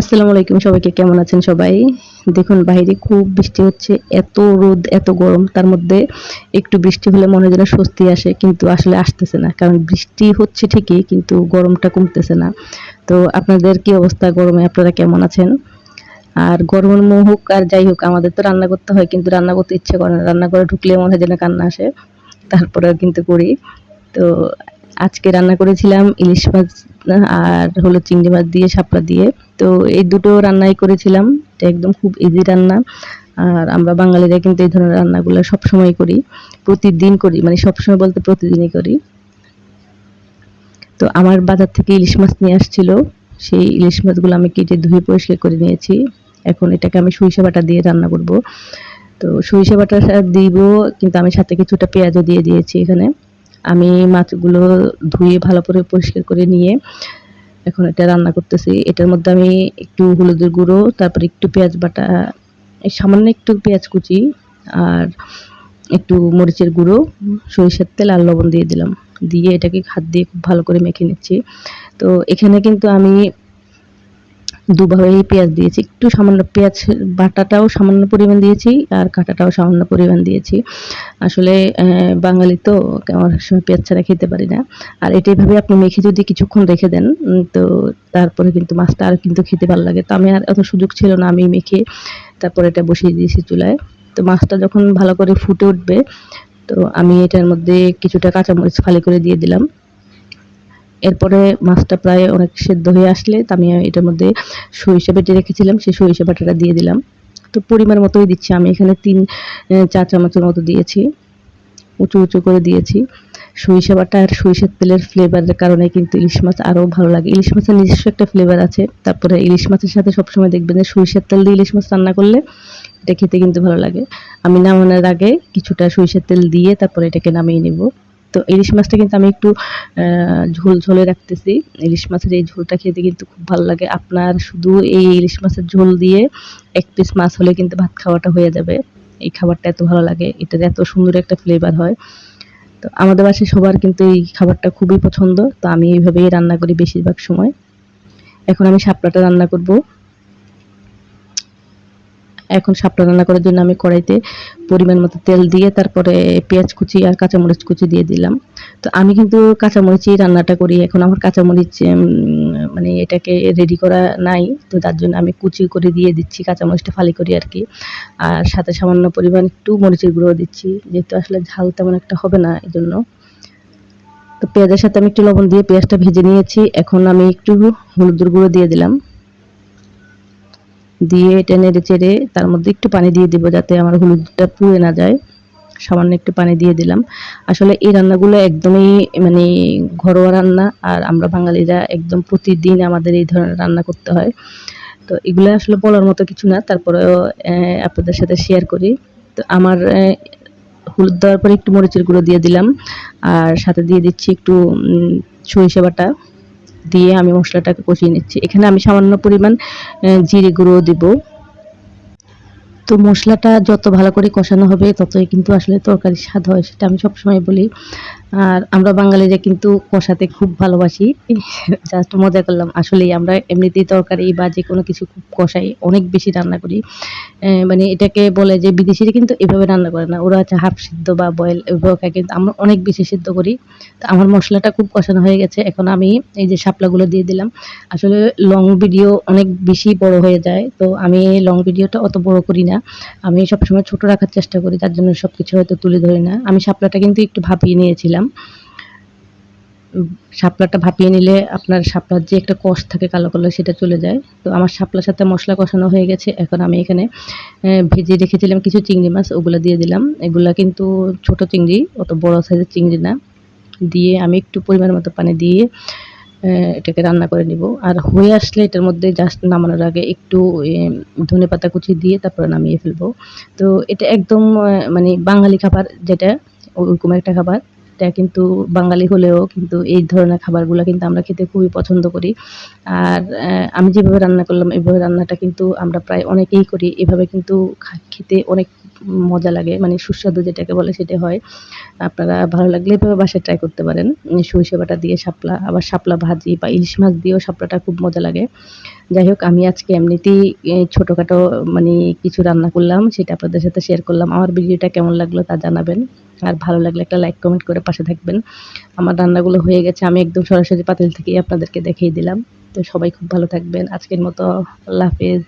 আসসালামু আলাইকুম, সবাইকে কেমন আছেন সবাই? দেখুন, বাইরে খুব বৃষ্টি হচ্ছে, এত রোদ, এত গরম, তার মধ্যে একটু বৃষ্টি হলে মনে যেন স্বস্তি আসে, কিন্তু আসলে আসতেছে না, কারণ বৃষ্টি হচ্ছে ঠিকই, কিন্তু গরমটা কমতেছে না। তো আপনাদের কি অবস্থা গরমে? আপনারা কেমন আছেন? আর গরমের মুখ হোক আর যাই হোক, আমাদের তো রান্না করতে হয়, কিন্তু রান্না করতে ইচ্ছে করে না রান্না করে ঢুকলে মনে হয় যেন কান্না আসে তারপরে কিন্তু করি। তো আজকে রান্না করেছিলাম ইলিশ মাছ আর হলো চিংড়ি মাছ দিয়ে, শাপলা দিয়ে। তো এই দুটো রান্নাই করেছিলাম। এটা একদম খুব ইজি রান্না। আর আমরা বাঙালিরা কিন্তু এই ধরনের রান্নাগুলো সবসময় করি। প্রতিদিন করি মানে সবসময় বলতে প্রতিদিনই করি। তো আমার বাজার থেকে ইলিশ মাছ নিয়ে আসছিল। সেই ইলিশ মাছগুলো আমি কেটে ধুয়ে পরিষ্কার করে নিয়েছি। এখন এটাকে আমি সরিষা বাটা দিয়ে রান্না করব। তো সরিষা বাটা দিব, কিন্তু আমি সাথে কিছুটা পেঁয়াজও দিয়ে দিয়েছি এখানে। আমি মাছগুলো ধুয়ে ভালো করে পরিষ্কার করে নিয়ে এখন এটা রান্না করতেছি। এটার মধ্যে আমি একটু হলুদের গুঁড়ো, তারপর একটু পেঁয়াজ বাটা সামান্য একটু পেঁয়াজ কুচি আর একটু মরিচের গুঁড়ো, সরিষার তেল আর লবণ দিয়ে দিলাম। দিয়ে এটাকে হাত দিয়ে খুব ভালো করে মেখে নিচ্ছি। তো এখানে কিন্তু আমি দুভাবে পেঁয়াজ দিয়েছি। একটু সামান্য পেঁয়াজ বাটাটাও সামান্য পরিমাণ দিয়েছি আর কাঁটাটাও সামান্য পরিমাণ দিয়েছি। আসলে বাঙালি তো অনেক সময় পেঁয়াজ ছাড়া খেতে পারি না। আর এটা এভাবে আপনি মেখে যদি কিছুক্ষণ রেখে দেন তো তারপরে কিন্তু মাছটা আর কিন্তু খেতে ভালো লাগে। তো আমি আর এত সুযোগ ছিল না আমি মেখে তারপরে এটা বসিয়ে দিয়েছি চুলায়। তো মাছটা যখন ভালো করে ফুটে উঠবে, তো আমি এটার মধ্যে কিছুটা কাঁচামরিচ ফালি করে দিয়ে দিলাম। এরপরে মাছটা প্রায় অনেক সেদ্ধ হয়ে আসলে তা আমি এটার মধ্যে সরিষা বেটে রেখেছিলাম, সেই সরিষা বাটাটা দিয়ে দিলাম। তো পরিমাণ মতোই দিচ্ছি, আমি এখানে তিন চা চামচের মতো দিয়েছি। উঁচু উঁচু করে দিয়েছি। সরিষা বাটা আর সরিষার তেলের ফ্লেভারের কারণে কিন্তু ইলিশ মাছ আরও ভালো লাগে। ইলিশ মাছের নিজস্ব একটা ফ্লেভার আছে, তারপরে ইলিশ মাছের সাথে সবসময় দেখবেন যে সরিষার তেল দিয়ে ইলিশ মাছ রান্না করলে এটা খেতে কিন্তু ভালো লাগে। আমি নামানোর আগে কিছুটা সরিষার তেল দিয়ে তারপরে এটাকে নামিয়ে নেব। তো ইলিশ মাছটা কিন্তু আমি একটু ঝোল ঝোলে রাখতেছি। ইলিশ মাছের এই ঝোলটা খেতে কিন্তু খুব ভালো লাগে। আপনার শুধু এই ইলিশ মাছের ঝোল দিয়ে এক পিস মাছ হলে কিন্তু ভাত খাওয়াটা হয়ে যাবে। এই খাবারটা এত ভালো লাগে। এটার এত সুন্দর একটা ফ্লেভার হয়। তো আমাদের বাসায় সবার কিন্তু এই খাবারটা খুবই পছন্দ। তো আমি এইভাবেই রান্না করি বেশিরভাগ সময়। এখন আমি শাপলাটা রান্না করব। এখন শাপলা রান্না করার জন্য আমি কড়াইতে পরিমাণ মতো তেল দিয়ে তারপরে পেঁয়াজ কুচি আর কাঁচামরিচ কুচি দিয়ে দিলাম। তো আমি কিন্তু কাঁচামরিচই রান্নাটা করি। এখন আমার কাঁচামরিচ মানে এটাকে রেডি করা নাই। তো তার জন্য আমি কুচি করে দিয়ে দিচ্ছি, কাঁচামরিচটা ফালি করি আর কি। আর সাথে সামান্য পরিমাণ একটু মরিচের গুঁড়ো দিচ্ছি। যেহেতু আসলে ঝাল তেমন একটা হবে না এই জন্য তো পেঁয়াজের সাথে আমি একটু লবণ দিয়ে পেঁয়াজটা ভেজে নিয়েছি। এখন আমি একটু হলুদের গুঁড়ো দিয়ে দিলাম। দিয়ে এটা নেড়ে চেড়ে তার মধ্যে একটু পানি দিয়ে দিব যাতে আমার হলুদটা পুড়ে না যায়। সামান্য একটু পানি দিয়ে দিলাম। আসলে এই রান্নাগুলো একদমই মানে ঘরোয়া রান্না আর আমরা বাঙালিরা একদম প্রতিদিন আমাদের এই ধরনের রান্না করতে হয়। তো এগুলো আসলে বলার মতো কিছু না, তারপরেও আপনাদের সাথে শেয়ার করি। তো আমার হলুদ দেওয়ার পরে একটু মরিচের গুঁড়ো দিয়ে দিলাম। আর সাথে দিয়ে দিচ্ছি একটু সরিষা বাটা। দিয়ে আমি মশলাটাকে কষিয়ে নিচ্ছি। এখানে আমি সামান্য পরিমাণ জিরে গুঁড়ো দিব। তো মশলাটা যত ভালো করে কষানো হবে, ততই কিন্তু আসলে তরকারির স্বাদ হয়, সেটা আমি সবসময় বলি। আর আমরা বাঙালিরা কিন্তু কষাতে খুব ভালোবাসি। জাস্ট মজা করলাম। আসলেই আমরা এমনিতেই তরকারি বা যে কোনো কিছু খুব কষাই অনেক বেশি রান্না করি। মানে এটাকে বলে যে বিদেশিরা কিন্তু এভাবে রান্না করে না। ওরা হচ্ছে হাফ সিদ্ধ বা বয়েল এভাবে খায়, কিন্তু আমরা অনেক বেশি সিদ্ধ করি। তো আমার মশলাটা খুব কষানো হয়ে গেছে। এখন আমি এই যে শাপলাগুলো দিয়ে দিলাম। আসলে লং ভিডিও অনেক বেশি বড় হয়ে যায়। তো আমি লং ভিডিওটা অত বড় করি না। আমি সবসময় ছোট রাখার চেষ্টা করি, তার জন্য সব কিছু হয়তো তুলে ধরি না। আমি শাপলাটা কিন্তু একটু ভাপিয়ে নিয়েছিলাম। শাপলাটা ভাপিয়ে নিলে আপনার শাপলার যে একটা কষ থাকে কালো কালো, সেটা চলে যায়। তো আমার শাপলার সাথে মশলা কষানো হয়ে গেছে। এখন আমি এখানে ভেজে রেখেছিলাম কিছু চিংড়ি মাছ, ওগুলো দিয়ে দিলাম। এগুলা কিন্তু ছোট চিংড়ি, অত বড় সাইজের চিংড়ি না। দিয়ে আমি একটু পরিমাণ মতো পানি দিয়ে এটাকে রান্না করে নিব। আর হয়ে আসলে এটার মধ্যে জাস্ট নামানোর আগে একটু ধনে পাতা কুচি দিয়ে তারপরে নামিয়ে ফেলব। তো এটা একদম মানে বাঙালি খাবার যেটা, ওরকম একটা খাবার। এটা কিন্তু বাঙালি হলেও কিন্তু এই ধরনের খাবারগুলো কিন্তু আমরা খেতে খুবই পছন্দ করি। আর আমি যেভাবে রান্না করলাম এইভাবে রান্নাটা কিন্তু আমরা প্রায় অনেকেই করি। এভাবে কিন্তু খেতে অনেক মজা লাগে মানে সুস্বাদু যেটাকে বলে সেটা হয়। আপনারা ভালো লাগলে এভাবে বাসায় ট্রাই করতে পারেন। সরিষা বাটা দিয়ে শাপলা, আবার শাপলা ভাজি বা ইলিশ মাছ দিয়েও শাপলাটা খুব মজা লাগে। যাই হোক, আমি আজকে এমনিতেই ছোটোখাটো মানে কিছু রান্না করলাম, সেটা আপনাদের সাথে শেয়ার করলাম। আমার ভিডিওটা কেমন লাগল তা জানাবেন। আর ভালো লাগলে একটা লাইক কমেন্ট করে পাশে থাকবেন। আমার রান্নাগুলো হয়ে গেছে, আমি একদম সরাসরি পাতিল থেকেই আপনাদেরকে দেখিয়ে দিলাম। তো সবাই খুব ভালো থাকবেন। আজকের মতো আল্লাহ হাফেজ।